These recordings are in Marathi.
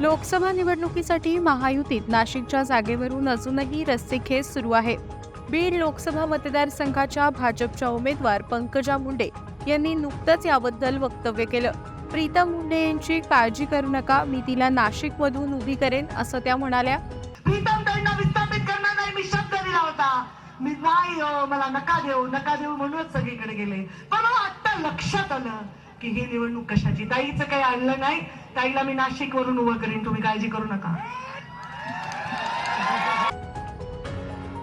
लोकसभा निवडणुकीसाठी महायुतीत नाशिकच्या जागेवरून अजूनही रस्सीखेच सुरू आहे. बीड लोकसभा मतदारसंघाच्या भाजपच्या उमेदवार पंकजा मुंडे यांनी नुकतंच याबद्दल वक्तव्य केलं. प्रीतम मुंडे यांची काळजी करू नका मी तिला नाशिकमधून उभी करेन असं त्या म्हणाल्या. प्रीतम ताईंना विस्थापित करणार नाही मी शब्द दिला होता. मी नाही हो, मला नका देऊ नका देऊ म्हणूनच सगळीकडे गेले. पण हो, आता लक्षात आलं की ही निवडणूक कशाची? ताईचं काही आणलं नाही ताईला मी नाशिक वरून उभं करीन. तुम्ही काळजी करू नका.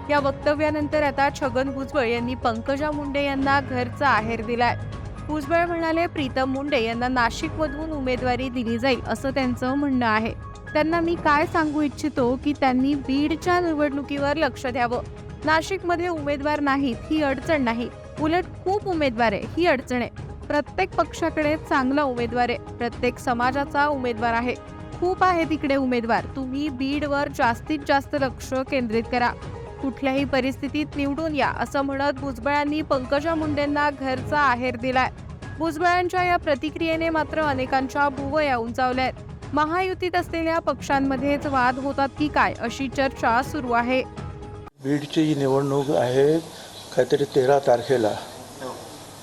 या वक्तव्यानंतर आता छगन भुजबळ यांनी पंकजा मुंडे यांना घरचा आहेर दिलाय. भुजबळ म्हणाले प्रीतम मुंडे यांना नाशिकमधून उमेदवारी दिली जाईल असं त्यांचं म्हणणं आहे. त्यांना मी काय सांगू इच्छितो की त्यांनी बीडच्या निवडणुकीवर लक्ष द्यावं. नाशिकमध्ये उमेदवार नाहीत ही अडचण नाही. उलट खूप उमेदवार आहे ही अडचण आहे. प्रत्येक पक्षाकडे चांगला उमेदवार आहे. प्रत्येक समाजाचा उमेदवार आहे. खूप आहे तिकडे उमेदवार. तुम्ही बीडवर जास्तीत जास्त लक्ष केंद्रित करा. कुठल्याही परिस्थितीत निवडून या असं म्हणत भुजबळांनी पंकजा मुंडेंना घरचा आहेर दिलाय. भुजबळांच्या या प्रतिक्रियेने मात्र अनेकांच्या भुवया उंचावल्या आहेत महायुतीत असलेल्या पक्षांमध्येच वाद होतात की काय अशी चर्चा सुरू आहे. बीडची जी निवडणूक आहे काहीतरी तेरा तारखेला.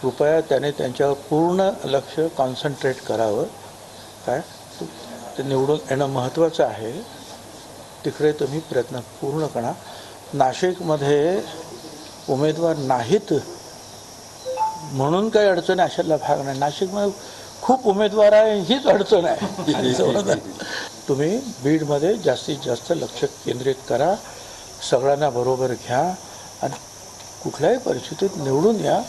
कृपया त्याने त्यांच्यावर पूर्ण लक्ष कॉन्सन्ट्रेट करावं. काय? ते निवडून येणं महत्त्वाचं आहे. तिकडे तुम्ही प्रयत्न पूर्ण करा. नाशिकमध्ये उमेदवार नाहीत म्हणून काही अडचण आहे अशातला भाग नाही. नाशिकमध्ये खूप उमेदवार आहे हीच अडचण आहे. तुम्ही बीडमध्ये जास्तीत जास्त लक्ष केंद्रित करा. सगळ्यांना बरोबर घ्या. आणि कुठल्याही परिस्थितीत निवडून या.